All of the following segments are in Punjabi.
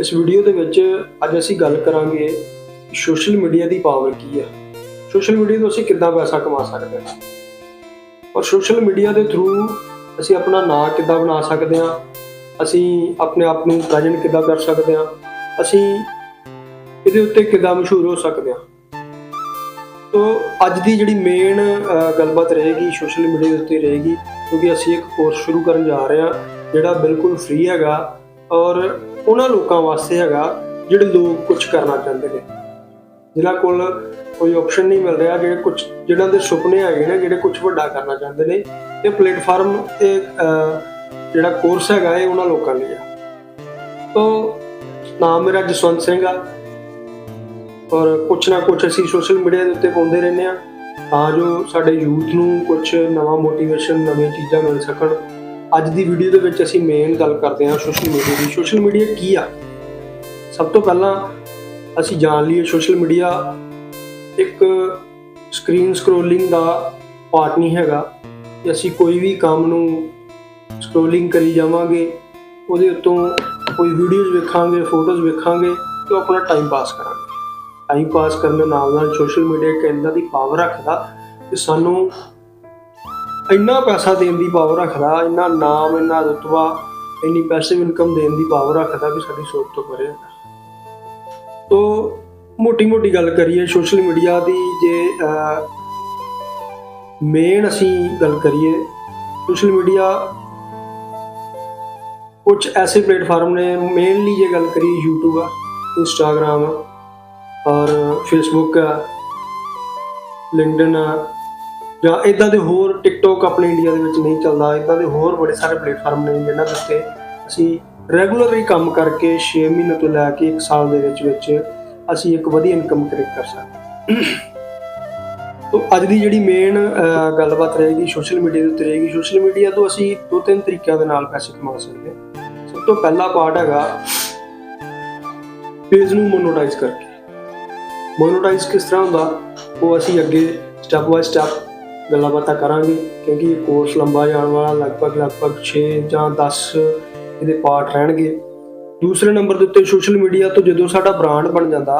ਇਸ ਵੀਡੀਓ ਦੇ ਵਿੱਚ ਅੱਜ ਅਸੀਂ ਗੱਲ ਕਰਾਂਗੇ ਸੋਸ਼ਲ ਮੀਡੀਆ ਦੀ ਪਾਵਰ ਕੀ ਹੈ ਸੋਸ਼ਲ ਮੀਡੀਆ ਤੋਂ ਅਸੀਂ ਕਿੱਦਾਂ ਪੈਸਾ ਕਮਾ ਸਕਦੇ ਹਾਂ? ਔਰ ਸੋਸ਼ਲ ਮੀਡੀਆ ਦੇ ਥਰੂ ਅਸੀਂ ਆਪਣਾ ਨਾਂ ਕਿੱਦਾਂ ਬਣਾ ਸਕਦੇ ਹਾਂ? ਅਸੀਂ ਆਪਣੇ ਆਪ ਨੂੰ ਪ੍ਰੈਜ਼ੈਂਟ ਕਿੱਦਾਂ ਕਰ ਸਕਦੇ ਹਾਂ? ਅਸੀਂ ਇਹਦੇ ਉੱਤੇ ਕਿੱਦਾਂ ਮਸ਼ਹੂਰ ਹੋ ਸਕਦੇ ਹਾਂ? ਤੋ ਅੱਜ ਦੀ ਜਿਹੜੀ ਮੇਨ ਗੱਲਬਾਤ ਰਹੇਗੀ ਸੋਸ਼ਲ ਮੀਡੀਆ ਦੇ ਉੱਤੇ ਰਹੇਗੀ, ਕਿਉਂਕਿ ਅਸੀਂ ਇੱਕ ਕੋਰਸ ਸ਼ੁਰੂ ਕਰਨ ਜਾ ਰਹੇ ਹਾਂ, ਜਿਹੜਾ ਬਿਲਕੁਲ ਫ੍ਰੀ ਹੈਗਾ। ਔਰ ਉਹਨਾਂ ਲੋਕਾਂ ਵਾਸਤੇ ਹੈਗਾ ਜਿਹੜੇ ਲੋਕ ਕੁਝ ਕਰਨਾ ਚਾਹੁੰਦੇ ਨੇ। ਜਿਨ੍ਹਾਂ ਕੋਲ ਕੋਈ ਆਪਸ਼ਨ ਨਹੀਂ ਮਿਲ ਰਿਹਾ, ਜਿਹੜੇ ਕੁਝ ਜਿਹਨਾਂ ਦੇ ਸੁਪਨੇ ਹੈਗੇ ਨੇ, ਜਿਹੜੇ ਕੁਝ ਵੱਡਾ ਕਰਨਾ ਚਾਹੁੰਦੇ ਨੇ, ਇਹ ਪਲੇਟਫਾਰਮ ਇਹ ਜਿਹੜਾ ਕੋਰਸ ਹੈਗਾ ਇਹ ਉਹਨਾਂ ਲੋਕਾਂ ਲਈ ਆ। ਤੋ, ਨਾਮ ਮੇਰਾ ਜਸਵੰਤ ਸਿੰਘ ਆ। ਔਰ ਕੁਛ ਨਾ ਕੁਛ ਅਸੀਂ ਸੋਸ਼ਲ ਮੀਡੀਆ ਦੇ ਉੱਤੇ ਪਾਉਂਦੇ ਰਹਿੰਦੇ ਆ। ਤਾਂ ਜੋ ਸਾਡੇ ਯੂਥ ਨੂੰ ਕੁਝ ਨਵਾਂ ਮੋਟੀਵੇਸ਼ਨ ਨਵੀਆਂ ਚੀਜ਼ਾਂ ਮਿਲ ਸਕਣ। ਅੱਜ ਦੀ ਵੀਡੀਓ ਦੇ ਵਿੱਚ ਅਸੀਂ ਮੇਨ ਗੱਲ ਕਰਦੇ ਹਾਂ ਸੋਸ਼ਲ ਮੀਡੀਆ ਦੀ। ਸੋਸ਼ਲ ਮੀਡੀਆ ਕੀ ਆ? ਸਭ ਤੋਂ ਪਹਿਲਾਂ ਅਸੀਂ ਜਾਣ ਲਈਏ ਸੋਸ਼ਲ ਮੀਡੀਆ ਇੱਕ ਸਕਰੀਨ ਸਕਰੋਲਿੰਗ ਦਾ ਪਾਰਟ ਨਹੀਂ ਹੈਗਾ। ਕਿ ਅਸੀਂ ਕੋਈ ਵੀ ਕੰਮ ਨੂੰ ਸਕਰੋਲਿੰਗ ਕਰੀ ਜਾਵਾਂਗੇ, ਉਹਦੇ ਉੱਤੋਂ ਕੋਈ ਵੀਡੀਓਜ਼ ਵੇਖਾਂਗੇ ਫੋਟੋਜ਼ ਵੇਖਾਂਗੇ, ਤੇ ਆਪਣਾ ਟਾਈਮ ਪਾਸ ਕਰਾਂਗੇ। ਟਾਈਮ ਪਾਸ ਕਰਨ ਦੇ ਨਾਲ ਨਾਲ ਸੋਸ਼ਲ ਮੀਡੀਆ ਇੱਕ ਇੰਦਾ ਦੀ ਪਾਵਰ ਰੱਖਦਾ ਕਿ ਸਾਨੂੰ ਇੰਨਾ ਪੈਸਾ ਦੇਣ ਦੀ ਪਾਵਰ ਰੱਖਦਾ, ਇੰਨਾ ਨਾਮ, ਇੰਨਾ ਰੁਤਬਾ, ਇੰਨੀ ਪੈਸਿਵ ਇਨਕਮ ਦੇਣ ਦੀ ਪਾਵਰ ਰੱਖਦਾ ਕਿ ਸਾਡੀ ਸੋਚ ਤੋਂ ਪਰੇ ਹੁੰਦਾ। ਤੋ ਮੋਟੀ ਮੋਟੀ ਗੱਲ ਕਰੀਏ ਸੋਸ਼ਲ ਮੀਡੀਆ ਦੀ ਜੇ ਮੇਨ ਅਸੀਂ ਗੱਲ ਕਰੀਏ ਸੋਸ਼ਲ ਮੀਡੀਆ ਕੁਝ ਐਸੇ ਪਲੇਟਫਾਰਮ ਨੇ ਮੇਨਲੀ ਜੇ ਗੱਲ ਕਰੀਏ YouTube ਆ, Instagram ਆ, ਔਰ ਫੇਸਬੁੱਕ ਆ ਲਿੰਕਡਨ ਆ ਜਾਂ ਇਦਾਂ ਦੇ ਹੋਰ ਟਿਕਟੋਕ ਆਪਣੇ ਇੰਡੀਆ ਦੇ ਵਿੱਚ ਨਹੀਂ ਚੱਲਦਾ ਇਦਾਂ ਦੇ ਹੋਰ ਬੜੇ ਸਾਰੇ ਪਲੇਟਫਾਰਮ ਨੇ ਜਿਨ੍ਹਾਂ ਦੇ ਉੱਤੇ ਅਸੀਂ ਰੈਗੂਲਰਲੀ ਕੰਮ ਕਰਕੇ 6 ਮਹੀਨੇ ਤੋਂ ਲੈ ਕੇ 1 ਸਾਲ ਦੇ ਵਿੱਚ ਵਿੱਚ ਅਸੀਂ ਇੱਕ ਵਧੀਆ ਇਨਕਮ ਕ੍ਰੀਏਟ ਕਰ ਸਕਦੇ ਤੋਂ ਅੱਜ ਦੀ ਜਿਹੜੀ ਮੇਨ ਗੱਲਬਾਤ ਰਹੇਗੀ ਸੋਸ਼ਲ ਮੀਡੀਆ ਦੇ ਉੱਤੇ ਰਹੇਗੀ। ਸੋਸ਼ਲ ਮੀਡੀਆ ਤੋਂ ਅਸੀਂ ਦੋ ਤਿੰਨ ਤਰੀਕਿਆਂ ਦੇ ਨਾਲ ਪੈਸੇ ਕਮਾ ਸਕਦੇ ਹਾਂ। ਸਭ ਤੋਂ ਪਹਿਲਾ ਪਾਰਟ ਹੈਗਾ ਪੇਜ ਨੂੰ ਮੋਨੋਟਾਈਜ਼ ਕਰਕੇ। ਮੋਨੋਟਾਈਜ਼ ਕਿਸ ਤਰ੍ਹਾਂ ਹੁੰਦਾ, ਉਹ ਅਸੀਂ ਅੱਗੇ ਸਟੈਪ ਬਾਈ ਸਟੈਪ ਗੱਲਾਂ ਬਾਤਾਂ ਕਰਾਂਗੇ, ਕਿਉਂਕਿ ਇਹ ਕੋਰਸ ਲੰਬਾ ਜਾਣ ਵਾਲਾ, ਲਗਭਗ ਲਗਭਗ 6 ਜਾਂ 10 ਇਹਦੇ ਪਾਰਟ ਰਹਿਣਗੇ। ਦੂਸਰੇ ਨੰਬਰ ਦੇ ਉੱਤੇ ਸੋਸ਼ਲ ਮੀਡੀਆ ਤੋਂ ਜਦੋਂ ਸਾਡਾ ਬ੍ਰਾਂਡ ਬਣ ਜਾਂਦਾ,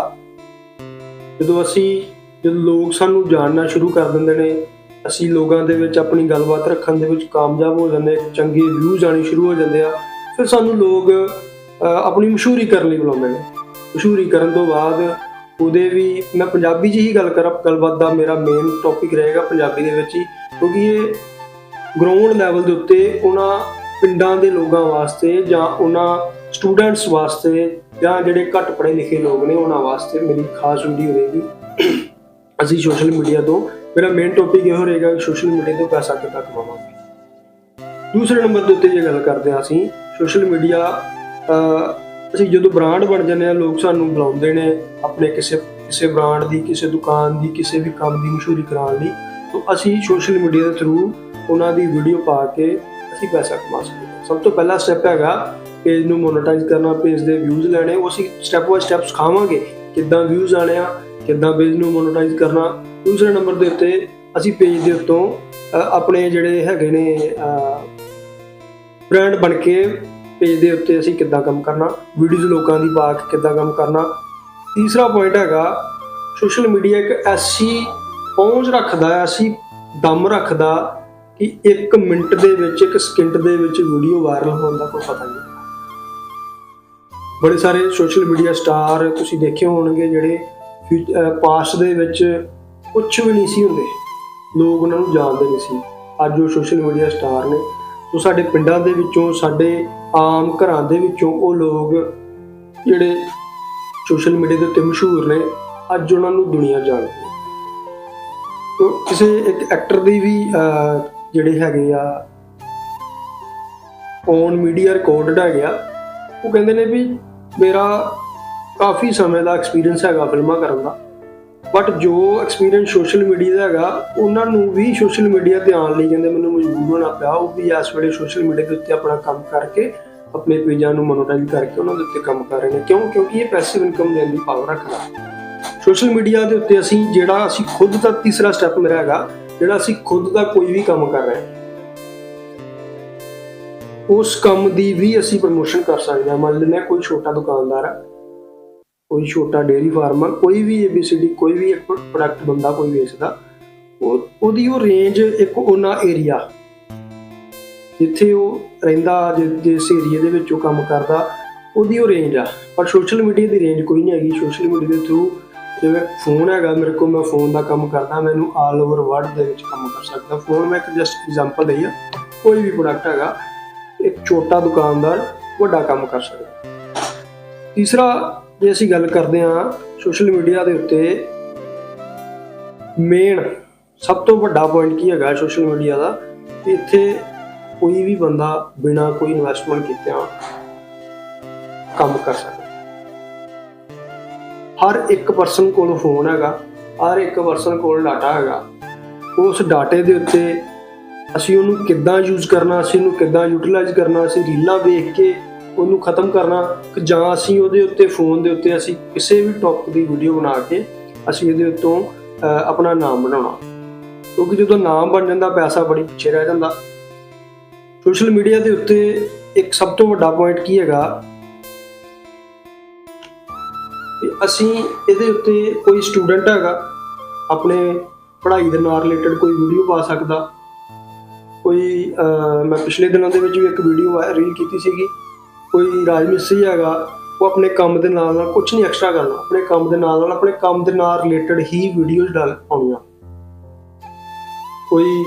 ਜਦੋਂ ਅਸੀਂ, ਜਦੋਂ ਲੋਕ ਸਾਨੂੰ ਜਾਣਨਾ ਸ਼ੁਰੂ ਕਰ ਦਿੰਦੇ ਨੇ, ਅਸੀਂ ਲੋਕਾਂ ਦੇ ਵਿੱਚ ਆਪਣੀ ਗੱਲਬਾਤ ਰੱਖਣ ਦੇ ਵਿੱਚ ਕਾਮਯਾਬ ਹੋ ਜਾਂਦੇ, ਚੰਗੇ ਵਿਊਜ਼ ਆਣੇ ਸ਼ੁਰੂ ਹੋ ਜਾਂਦੇ ਆ, ਫਿਰ ਸਾਨੂੰ ਲੋਕ ਆਪਣੀ ਮਸ਼ਹੂਰੀ ਕਰਨ ਲਈ ਬੁਲਾਉਂਦੇ ਨੇ। ਮਸ਼ਹੂਰੀ ਕਰਨ ਤੋਂ ਬਾਅਦ ਉਹਦੇ ਵੀ ਮੈਂ ਪੰਜਾਬੀ 'ਚ ਹੀ ਗੱਲ ਕਰਾਂ, ਗੱਲਬਾਤ ਦਾ ਮੇਰਾ ਮੇਨ ਟੌਪਿਕ ਰਹੇਗਾ ਪੰਜਾਬੀ ਦੇ ਵਿੱਚ ਹੀ, ਕਿਉਂਕਿ ਇਹ ਗਰਾਊਂਡ ਲੈਵਲ ਦੇ ਉੱਤੇ ਉਹਨਾਂ ਪਿੰਡਾਂ ਦੇ ਲੋਕਾਂ ਵਾਸਤੇ ਜਾਂ ਉਹਨਾਂ ਸਟੂਡੈਂਟਸ ਵਾਸਤੇ ਜਾਂ ਜਿਹੜੇ ਘੱਟ ਪੜ੍ਹੇ ਲਿਖੇ ਲੋਕ ਨੇ ਉਹਨਾਂ ਵਾਸਤੇ ਮੇਰੀ ਖਾਸ ਵੀਡੀਓ ਹੋਵੇਗੀ। ਅਸੀਂ ਸੋਸ਼ਲ ਮੀਡੀਆ ਤੋਂ, ਮੇਰਾ ਮੇਨ ਟੌਪਿਕ ਇਹ ਰਹੇਗਾ ਕਿ ਸੋਸ਼ਲ ਮੀਡੀਆ ਤੋਂ ਪੈਸਾ ਕਿੱਦਾਂ ਕਮਾਵਾਂਗੇ। ਦੂਸਰੇ ਨੰਬਰ ਦੇ ਉੱਤੇ ਜੇ ਗੱਲ ਕਰਦੇ ਹਾਂ ਅਸੀਂ ਸੋਸ਼ਲ ਮੀਡੀਆ ਅਸੀਂ ਜਦੋਂ ਬ੍ਰਾਂਡ ਬਣ ਜਾਂਦੇ ਆ ਲੋਕ ਸਾਨੂੰ ਬੁਲਾਉਂਦੇ ਨੇ ਆਪਣੇ ਕਿਸੇ ਕਿਸੇ ਬ੍ਰਾਂਡ ਦੀ, ਕਿਸੇ ਦੁਕਾਨ ਦੀ, ਕਿਸੇ ਵੀ ਕੰਮ ਦੀ ਮਸ਼ਹੂਰੀ ਕਰਾਉਣ ਲਈ। ਤਾਂ ਅਸੀਂ ਸੋਸ਼ਲ ਮੀਡੀਆ ਦੇ ਥਰੂ ਉਹਨਾਂ ਦੀ ਵੀਡੀਓ ਪਾ ਕੇ ਅਸੀਂ ਪੈਸਾ ਕਮਾ ਸਕਦੇ ਹਾਂ। ਸਭ ਤੋਂ ਪਹਿਲਾ ਸਟੈਪ ਹੈਗਾ ਪੇਜ ਨੂੰ ਮੋਨੇਟਾਈਜ਼ ਕਰਨਾ ਪੇਜ ਦੇ ਵਿਊਜ਼ ਲੈਣੇ। ਉਹ ਅਸੀਂ ਸਟੈਪ ਬਾਈ ਸਟੈਪ ਸਿਖਾਵਾਂਗੇ ਕਿੱਦਾਂ ਵਿਊਜ਼ ਆਣੇ ਆ, ਕਿੱਦਾਂ ਪੇਜ ਨੂੰ ਮੋਨੇਟਾਈਜ਼ ਕਰਨਾ। ਦੂਸਰੇ ਨੰਬਰ ਦੇ ਉੱਤੇ ਅਸੀਂ ਪੇਜ ਦੇ ਉੱਤੋਂ ਆਪਣੇ ਜਿਹੜੇ ਹੈਗੇ ਨੇ ਬ੍ਰਾਂਡ ਬਣ ਕੇ ਪੇਜ ਦੇ ਉੱਤੇ ਅਸੀਂ ਕਿੱਦਾਂ ਕੰਮ ਕਰਨਾ ਵੀਡੀਓਜ਼ ਲੋਕਾਂ ਦੀ ਪਾ ਕੇ ਕਿੱਦਾਂ ਕੰਮ ਕਰਨਾ। ਤੀਸਰਾ ਪੁਆਇੰਟ ਹੈਗਾ ਸੋਸ਼ਲ ਮੀਡੀਆ ਇੱਕ ਐਸੀ ਪਹੁੰਚ ਰੱਖਦਾ ਹੈ ਐਸੀ ਦਮ ਰੱਖਦਾ ਕਿ 1 ਮਿੰਟ ਦੇ ਵਿੱਚ, ਇੱਕ ਸਕਿੰਟ ਦੇ ਵਿੱਚ ਵੀਡੀਓ ਵਾਇਰਲ ਹੋਣ ਦਾ ਕੋਈ ਪਤਾ ਨਹੀਂ। ਬੜੇ ਸਾਰੇ ਸੋਸ਼ਲ ਮੀਡੀਆ ਸਟਾਰ ਤੁਸੀਂ ਦੇਖੇ ਹੋਣਗੇ ਜਿਹੜੇ ਪਾਸਟ ਦੇ ਵਿੱਚ ਕੁਝ ਵੀ ਨਹੀਂ ਸੀ ਹੁੰਦੇ। ਲੋਕ ਉਹਨਾਂ ਨੂੰ ਜਾਣਦੇ ਨਹੀਂ ਸੀ। ਅੱਜ ਉਹ ਸੋਸ਼ਲ ਮੀਡੀਆ ਸਟਾਰ ਨੇ। ਉਹ ਸਾਡੇ ਪਿੰਡਾਂ ਦੇ ਵਿੱਚੋਂ, ਸਾਡੇ ਆਮ ਘਰਾਂ ਦੇ ਵਿੱਚੋਂ ਉਹ ਲੋਕ ਜਿਹੜੇ ਸੋਸ਼ਲ ਮੀਡੀਆ ਦੇ ਉੱਤੇ ਮਸ਼ਹੂਰ ਨੇ, ਅੱਜ ਉਹਨਾਂ ਨੂੰ ਦੁਨੀਆ ਜਾਣਦੀ ਹੈ ਤੋ ਕਿਸੇ ਇੱਕ ਐਕਟਰ ਦੀ ਵੀ ਜਿਹੜੇ ਹੈਗੇ ਆ ਔਨ ਮੀਡੀਆ ਰਿਕਾਰਡਡ ਹੈਗੇ ਆ, ਉਹ ਕਹਿੰਦੇ ਨੇ ਵੀ ਮੇਰਾ ਕਾਫੀ ਸਮੇਂ ਦਾ ਐਕਸਪੀਰੀਅੰਸ ਹੈਗਾ ਫਿਲਮਾਂ ਕਰਨ ਦਾ। ਬਟ ਜੋ ਐਕਸਪੀਰੀਅੰਸ ਸੋਸ਼ਲ ਮੀਡੀਆ ਦਾ ਹੈਗਾ, ਉਹਨਾਂ ਨੂੰ ਵੀ ਸੋਸ਼ਲ ਮੀਡੀਆ ਤੇ ਆਉਣ ਲਈ ਕਹਿੰਦੇ ਮੈਨੂੰ ਮਜਬੂਰ ਹੋਣਾ ਪਿਆ। ਉਹ ਵੀ ਇਸ ਵੇਲੇ ਸੋਸ਼ਲ ਮੀਡੀਆ ਦੇ ਉੱਤੇ ਆਪਣਾ ਕੰਮ ਕਰਕੇ, ਆਪਣੇ ਪੇਜਾਂ ਨੂੰ ਮੋਨੇਟਾਈਜ਼ ਕਰਕੇ ਉਹਨਾਂ ਦੇ ਉੱਤੇ ਕੰਮ ਕਰ ਰਹੇ ਨੇ। ਕਿਉਂ? ਕਿਉਂਕਿ ਇਹ ਪੈਸਿਵ ਇਨਕਮ ਦੇਣ ਦੀ ਪਾਵਰ ਰੱਖਦਾ। ਸੋਸ਼ਲ ਮੀਡੀਆ ਦੇ ਉੱਤੇ ਅਸੀਂ ਜਿਹੜਾ ਅਸੀਂ ਖੁਦ ਦਾ ਤੀਸਰਾ ਸਟੈਪ ਮੇਰਾ ਹੈਗਾ, ਜਿਹੜਾ ਅਸੀਂ ਖੁਦ ਦਾ ਕੋਈ ਵੀ ਕੰਮ ਕਰ ਰਹੇ ਉਸ ਕੰਮ ਦੀ ਵੀ ਅਸੀਂ ਪ੍ਰਮੋਸ਼ਨ ਕਰ ਸਕਦੇ ਹਾਂ। ਮੰਨ ਲੈਂਦੇ ਕੋਈ ਛੋਟਾ ਦੁਕਾਨਦਾਰ ਆ ਕੋਈ ਛੋਟਾ ਡੇਅਰੀ ਫਾਰਮਰ ਕੋਈ ਵੀ ABCD ਕੋਈ ਵੀ ਇੱਕ ਪ੍ਰੋਡਕਟ ਬੰਦਾ ਕੋਈ ਵੇਚਦਾ, ਉਹ, ਉਹਦੀ ਉਹ ਰੇਂਜ ਇੱਕ ਉਹਨਾਂ ਏਰੀਆ ਜਿੱਥੇ ਉਹ ਰਹਿੰਦਾ, ਜਿ- ਜਿਸ ਏਰੀਆ ਦੇ ਵਿੱਚ ਉਹ ਕੰਮ ਕਰਦਾ, ਉਹਦੀ ਉਹ ਰੇਂਜ ਆ। ਪਰ ਸੋਸ਼ਲ ਮੀਡੀਆ ਦੀ ਰੇਂਜ ਕੋਈ ਨਹੀਂ ਹੈਗੀ। ਸੋਸ਼ਲ ਮੀਡੀਆ ਦੇ ਥਰੂ ਜਿਵੇਂ ਫੋਨ ਹੈਗਾ, ਮੇਰੇ ਕੋਲ ਮੈਂ ਫੋਨ ਦਾ ਕੰਮ ਕਰਦਾ, ਮੈਨੂੰ ਆਲ ਓਵਰ ਵਰਲਡ ਦੇ ਵਿੱਚ ਕੰਮ ਕਰ ਸਕਦਾ। ਫੋਨ ਮੈਂ ਇੱਕ ਜਸਟ ਐਗਜ਼ਾਮਪਲ ਲਈ ਆ, ਕੋਈ ਵੀ ਪ੍ਰੋਡਕਟ ਹੈਗਾ, ਇੱਕ ਛੋਟਾ ਦੁਕਾਨਦਾਰ ਵੱਡਾ ਕੰਮ ਕਰ ਸਕਦਾ। ਤੀਸਰਾ ਜੇ ਅਸੀਂ ਗੱਲ ਕਰਦੇ ਹਾਂ ਸੋਸ਼ਲ ਮੀਡੀਆ ਦੇ ਉੱਤੇ ਮੇਨ ਸਭ ਤੋਂ ਵੱਡਾ ਪੁਆਇੰਟ ਕੀ ਹੈਗਾ ਸੋਸ਼ਲ ਮੀਡੀਆ ਦਾ? ਕਿ ਇੱਥੇ ਕੋਈ ਵੀ ਬੰਦਾ ਬਿਨਾ ਕੋਈ ਇਨਵੈਸਟਮੈਂਟ ਕੀਤਿਆਂ ਕੰਮ ਕਰ ਸਕਦਾ। ਹਰ ਇੱਕ ਪਰਸਨ ਕੋਲ ਫੋਨ ਹੈਗਾ, ਹਰ ਇੱਕ ਪਰਸਨ ਕੋਲ ਡਾਟਾ ਹੈਗਾ। ਉਸ ਡਾਟੇ ਦੇ ਉੱਤੇ ਅਸੀਂ ਉਹਨੂੰ ਕਿੱਦਾਂ ਯੂਜ਼ ਕਰਨਾ, ਅਸੀਂ ਉਹਨੂੰ ਕਿੱਦਾਂ ਯੂਟਿਲਾਈਜ਼ ਕਰਨਾ, ਅਸੀਂ ਰੀਲਾਂ ਵੇਖ ਕੇ ਉਹਨੂੰ ਖਤਮ ਕਰਨਾ ਕਿ ਜਾਂ ਅਸੀਂ ਉਹਦੇ ਉੱਤੇ ਫੋਨ ਦੇ ਉੱਤੇ ਅਸੀਂ ਕਿਸੇ ਵੀ ਟੌਪਿਕ ਦੀ ਵੀਡੀਓ ਬਣਾ ਕੇ ਅਸੀਂ ਇਹਦੇ ਉੱਤੋਂ ਆਪਣਾ ਨਾਮ ਬਣਾਉਣਾ। ਕਿਉਂਕਿ ਜਦੋਂ ਨਾਮ ਬਣ ਜਾਂਦਾ, ਪੈਸਾ ਬੜੀ ਪਿੱਛੇ ਰਹਿ ਜਾਂਦਾ। ਸੋਸ਼ਲ ਮੀਡੀਆ ਦੇ ਉੱਤੇ ਇੱਕ ਸਭ ਤੋਂ ਵੱਡਾ ਪੁਆਇੰਟ ਕੀ ਹੈਗਾ? ਕਿ ਅਸੀਂ ਇਹਦੇ ਉੱਤੇ ਕੋਈ ਸਟੂਡੈਂਟ ਹੈਗਾ, ਆਪਣੇ ਪੜ੍ਹਾਈ ਦੇ ਨਾਲ ਰਿਲੇਟਡ ਕੋਈ ਵੀਡੀਓ ਪਾ ਸਕਦਾ। ਕੋਈ ਮੈਂ ਪਿਛਲੇ ਦਿਨਾਂ ਦੇ ਵਿੱਚ ਵੀ ਇੱਕ ਵੀਡੀਓ ਰੀਲ ਕੀਤੀ ਸੀਗੀ। ਕੋਈ ਰਾਜ ਮਿਸਤਰੀ ਹੈਗਾ, ਉਹ ਆਪਣੇ ਕੰਮ ਦੇ ਨਾਲ ਨਾਲ ਕੁਝ ਨਹੀਂ ਐਕਸਟਰਾ ਕਰਨਾ। ਆਪਣੇ ਕੰਮ ਦੇ ਨਾਲ ਨਾਲ ਆਪਣੇ ਕੰਮ ਦੇ ਨਾਲ ਰਿਲੇਟਡ ਹੀ ਵੀਡੀਓਜ਼ ਡਾਲ ਪਾਉਣੀਆਂ। ਕੋਈ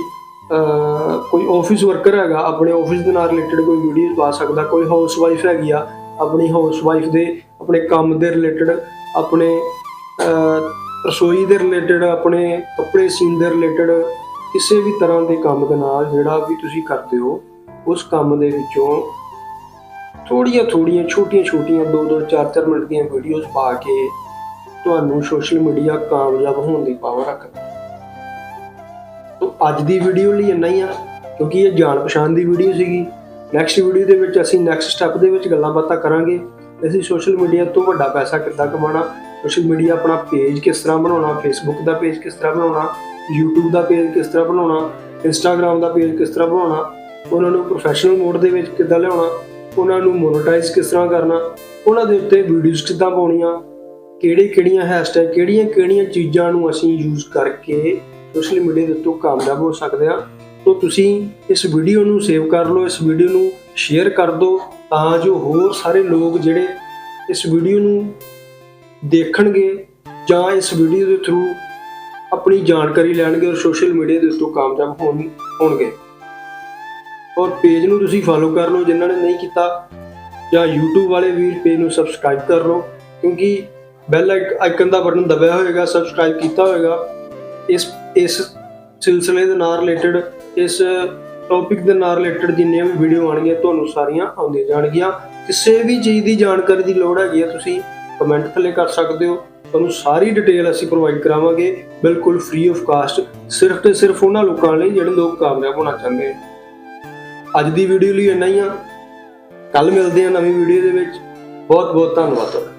ਕੋਈ ਆਫਿਸ ਵਰਕਰ ਹੈਗਾ, ਆਪਣੇ ਆਫਿਸ ਦੇ ਨਾਲ ਰਿਲੇਟਡ ਕੋਈ ਵੀਡੀਓਜ਼ ਪਾ ਸਕਦਾ। ਕੋਈ ਹਾਊਸ ਵਾਈਫ ਹੈਗੀ ਆ, ਆਪਣੀ ਹਾਊਸ ਵਾਈਫ ਦੇ, ਆਪਣੇ ਕੰਮ ਦੇ ਰਿਲੇਟਡ ਆਪਣੇ ਰਸੋਈ ਦੇ ਰਿਲੇਟਡ ਆਪਣੇ ਕੱਪੜੇ ਸੀਨ ਦੇ ਰਿਲੇਟਡ ਕਿਸੇ ਵੀ ਤਰ੍ਹਾਂ ਦੇ ਕੰਮ ਦੇ ਨਾਲ ਜਿਹੜਾ ਵੀ ਤੁਸੀਂ ਕਰਦੇ ਹੋ, ਉਸ ਕੰਮ ਦੇ ਵਿੱਚੋਂ ਥੋੜੀਆਂ ਥੋੜੀਆਂ ਛੋਟੀਆਂ ਛੋਟੀਆਂ 2-2 4-4 ਮਿੰਟ ਦੀਆਂ ਵੀਡੀਓਜ਼ ਪਾ ਕੇ ਤੁਹਾਨੂੰ ਸੋਸ਼ਲ ਮੀਡੀਆ ਕਾਮਯਾਬ ਹੋਣ ਦੀ ਪਾਵਰ ਰੱਖਦਾ। ਤੋ ਅੱਜ ਦੀ ਵੀਡੀਓ ਲਈ ਇੰਨਾ ਹੀ ਆ, ਕਿਉਂਕਿ ਇਹ ਜਾਣ ਪਛਾਣ ਦੀ ਵੀਡੀਓ ਸੀਗੀ। ਨੈਕਸਟ ਵੀਡੀਓ ਦੇ ਵਿੱਚ ਅਸੀਂ ਨੈਕਸਟ ਸਟੈਪ ਦੇ ਵਿੱਚ ਗੱਲਾਂ ਬਾਤਾਂ ਕਰਾਂਗੇ। ਅਸੀਂ ਸੋਸ਼ਲ ਮੀਡੀਆ ਤੋਂ ਵੱਡਾ ਪੈਸਾ ਕਿੱਦਾਂ ਕਮਾਉਣਾ? ਸੋਸ਼ਲ ਮੀਡੀਆ ਆਪਣਾ ਪੇਜ ਕਿਸ ਤਰ੍ਹਾਂ ਬਣਾਉਣਾ? ਫੇਸਬੁੱਕ ਦਾ ਪੇਜ ਕਿਸ ਤਰ੍ਹਾਂ ਬਣਾਉਣਾ? YouTube ਦਾ ਪੇਜ ਕਿਸ ਤਰ੍ਹਾਂ ਬਣਾਉਣਾ? Instagram ਦਾ ਪੇਜ ਕਿਸ ਤਰ੍ਹਾਂ ਬਣਾਉਣਾ? ਉਹਨਾਂ ਨੂੰ ਪ੍ਰੋਫੈਸ਼ਨਲ ਮੋਡ ਦੇ ਵਿੱਚ ਕਿੱਦਾਂ ਲਿਆਉਣਾ? ਉਹਨਾਂ ਨੂੰ ਮੋਨੇਟਾਈਜ਼ ਕਿਸ ਤਰ੍ਹਾਂ ਕਰਨਾ, ਉਹਨਾਂ ਦੇ ਉੱਤੇ ਵੀਡੀਓਜ਼ ਕਿੱਦਾਂ ਪਾਉਣੀਆਂ, ਕਿਹੜੇ ਕਿਹੜੀਆਂ ਹੈਸ਼ਟੈਗ ਕਿਹੜੀਆਂ ਕਿਹੜੀਆਂ ਚੀਜ਼ਾਂ ਨੂੰ ਅਸੀਂ ਯੂਜ਼ ਕਰਕੇ ਸੋਸ਼ਲ ਮੀਡੀਆ ਦੇ ਉੱਤੇ ਕਾਮਯਾਬ ਹੋ ਸਕਦੇ ਹਾਂ। ਤੋਂ ਤੁਸੀਂ ਇਸ ਵੀਡੀਓ ਨੂੰ ਸੇਵ ਕਰ ਲਓ, ਇਸ ਵੀਡੀਓ ਨੂੰ ਸ਼ੇਅਰ ਕਰ ਦਿਓ, ਤਾਂ ਜੋ ਹੋਰ ਸਾਰੇ ਲੋਕ ਜਿਹੜੇ ਇਸ ਵੀਡੀਓ ਨੂੰ ਦੇਖਣਗੇ ਜਾਂ ਇਸ ਵੀਡੀਓ ਦੇ ਥਰੂ ਆਪਣੀ ਜਾਣਕਾਰੀ ਲੈਣਗੇ ਔਰ ਸੋਸ਼ਲ ਮੀਡੀਆ ਦੇ ਉੱਤੇ ਕਾਮਯਾਬ ਹੋਣ, ਹੋਣਗੇ। ਔਰ ਪੇਜ ਨੂੰ ਤੁਸੀਂ ਫੋਲੋ ਕਰ ਲਓ, ਜਿਨ੍ਹਾਂ ਨੇ ਨਹੀਂ ਕੀਤਾ, ਜਾਂ YouTube ਵਾਲੇ ਵੀਰ ਪੇਜ ਨੂੰ ਸਬਸਕ੍ਰਾਈਬ ਕਰ ਲਓ, ਕਿਉਂਕਿ ਬੈਲ ਆਈਕਨ ਦਾ ਬਟਨ ਦਬਿਆ ਹੋਏਗਾ ਸਬਸਕ੍ਰਾਈਬ ਕੀਤਾ ਹੋਏਗਾ। ਇਸ ਇਸ ਸਿਲਸਿਲੇ ਦੇ ਨਾਲ ਰਿਲੇਟਡ ਇਸ ਟੌਪਿਕ ਦੇ ਨਾਲ ਰਿਲੇਟਡ ਜਿੰਨੀਆਂ ਵੀ ਵੀਡੀਓ ਆਣਗੀਆਂ ਤੁਹਾਨੂੰ ਸਾਰੀਆਂ ਆਉਂਦੀਆਂ ਜਾਣਗੀਆਂ। ਕਿਸੇ ਵੀ ਚੀਜ਼ ਦੀ ਜਾਣਕਾਰੀ ਦੀ ਲੋੜ ਹੈਗੀ ਹੈ ਤੁਸੀਂ ਕਮੈਂਟ ਥੱਲੇ ਕਰ ਸਕਦੇ ਹੋ। ਤੁਹਾਨੂੰ ਸਾਰੀ ਡਿਟੇਲ ਅਸੀਂ ਪ੍ਰੋਵਾਈਡ ਕਰਾਵਾਂਗੇ, ਬਿਲਕੁਲ ਫ੍ਰੀ ਆਫ ਕਾਸਟ ਸਿਰਫ ਤੇ ਸਿਰਫ ਉਹਨਾਂ ਲੋਕਾਂ ਲਈ ਜਿਹੜੇ ਲੋਕ ਕਾਮਯਾਬ ਹੋਣਾ ਚਾਹੁੰਦੇ ਨੇ ਅੱਜ ਦੀ ਵੀਡੀਓ ਲਈ ਇੰਨਾ ਹੀ ਆ। ਕੱਲ ਮਿਲਦੇ ਹਾਂ ਨਵੀਂ ਵੀਡੀਓ ਦੇ ਵਿੱਚ। ਬਹੁਤ ਬਹੁਤ ਧੰਨਵਾਦ ਤੁਹਾਡਾ।